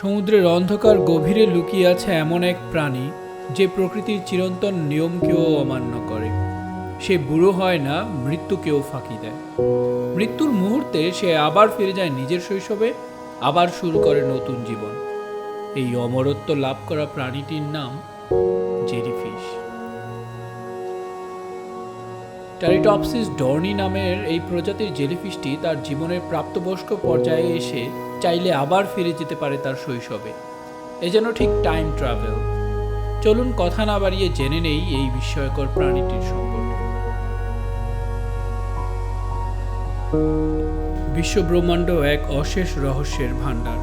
সমুদ্রের অন্ধকার গভীরে লুকিয়ে আছে এমন এক প্রাণী যে প্রকৃতির চিরন্তন নিয়মকেও অমান্য করে। সে বুড়ো হয় না, মৃত্যুকেও ফাঁকি দেয়। মৃত্যুর মুহূর্তে সে আবার ফিরে যায় নিজের শৈশবে, আবার শুরু করে নতুন জীবন। এই অমরত্ব লাভ করা প্রাণীটির নাম জেরিফিশ ট্যারিটপসিস ডর্নি নামের এই প্রজাতির জেলিফিশটি তার জীবনের প্রাপ্তবয়স্ক পর্যায়ে এসে চাইলে আবার ফিরে যেতে পারে তার শৈশবে। এ যেন ঠিক টাইম ট্রাভেল চলুন কথা না বাড়িয়ে জেনে নেই এই বিস্ময়কর প্রাণীটির সম্পর্কে। বিশ্বব্রহ্মাণ্ড এক অশেষ রহস্যের ভাণ্ডার,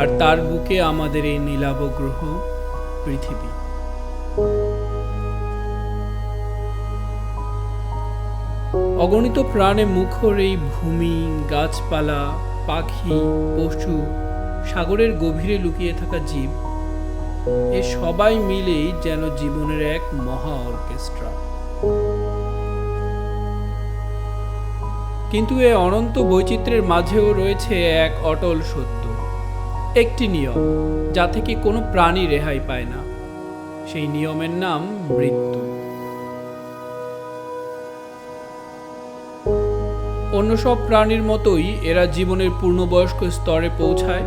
আর তার বুকে আমাদের এই নীলাভ গ্রহ পৃথিবী। অগণিত প্রাণে মুখর এই ভূমি, গাছপালা পাখি, পশু, সাগরের গভীরে লুকিয়ে থাকা জীব, এ সবাই মিলেই যেন জীবনের এক মহা অর্কেস্ট্রা। কিন্তু এ অনন্ত বৈচিত্র্যের মাঝেও রয়েছে এক অটল সত্য, একটি নিয়ম, যা থেকে কোনো প্রাণী রেহাই পায় না। সেই নিয়মের নাম মৃত্যু। অন্য সব প্রাণীর মতোই এরা জীবনের পূর্ণবয়স্ক স্তরে পৌঁছায়,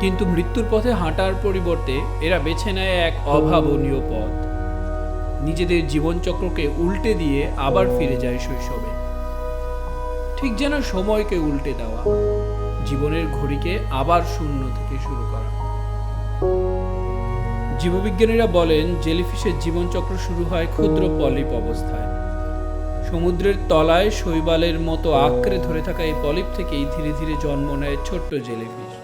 কিন্তু মৃত্যুর পথে হাঁটার পরিবর্তে এরা বেছে নেয় এক অভাবনীয় পথ। নিজেদের জীবনচক্রকে উল্টে দিয়ে আবার ফিরে যায় শৈশবে। ঠিক যেন সময়কে উল্টে দেওয়া, জীবনের ঘড়িকে আবার শূন্য থেকে শুরু করা। জীববিজ্ঞানীরা বলেন, জেলিফিশের জীবনচক্র শুরু হয় ক্ষুদ্র পলিপ অবস্থায়। সমুদ্রের তলায় শৈবালের মতো আঁকড়ে ধরে থাকা এই পলিপ থেকেই ধীরে ধীরে জন্ম নেয় ছোট্ট জেলিফিশ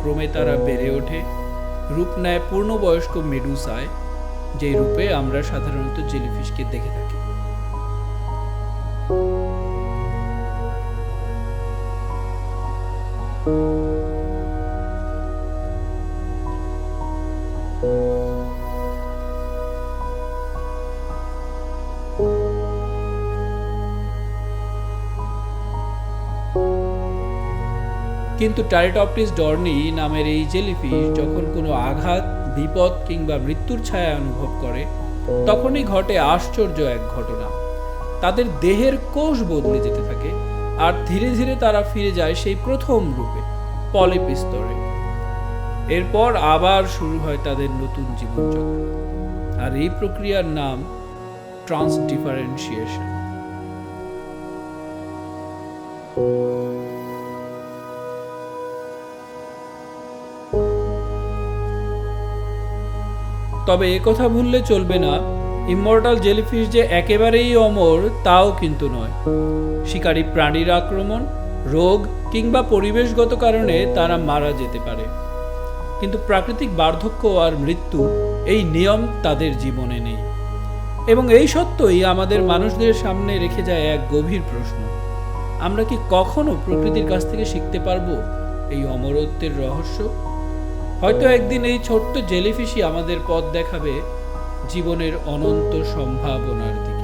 ক্রমে তারা বেড়ে ওঠে। রূপ নেয় পূর্ণবয়স্ক মেডুসায় যেই রূপে আমরা সাধারণত জেলিফিশকে দেখে থাকি। কিন্তু টারিটপটিস ডর্নি নামের এই জেলিফিশ যখন কোনো আঘাত, বিপদ কিংবা মৃত্যুর ছায়া অনুভব করে, তখনই ঘটে আশ্চর্য এক ঘটনা। তাদের দেহের কোষ বদলে যেতে থাকে আর ধীরে ধীরে তারা ফিরে যায় সেই প্রথম রূপে পলিপ স্তরে। এরপর আবার শুরু হয় তাদের নতুন জীবনচক্র। আর এই প্রক্রিয়ার নাম ট্রান্সডিফারেন্সিয়েশন। তবে কথা ভুললে চলবে না। ইমমর্টাল জেলিফিশ যে একেবারেই অমর, তাও কিন্তু নয়। শিকারী প্রাণীর আক্রমণ, রোগ কিংবা পরিবেশগত কারণে তারা মারা যেতে পারে। কিন্তু প্রাকৃতিক বার্ধক্য আর মৃত্যু এই নিয়ম তাদের জীবনে নেই। এবং এই সত্যই আমাদের মানুষদের সামনে রেখে যায় এক গভীর প্রশ্ন। আমরা কি কখনো প্রকৃতির কাছ থেকে শিখতে পারব এই অমরত্বের রহস্য? হয়তো একদিন এই ছোট্ট জেলিফিশই আমাদের পথ দেখাবে জীবনের অনন্ত সম্ভাবনার দিকে।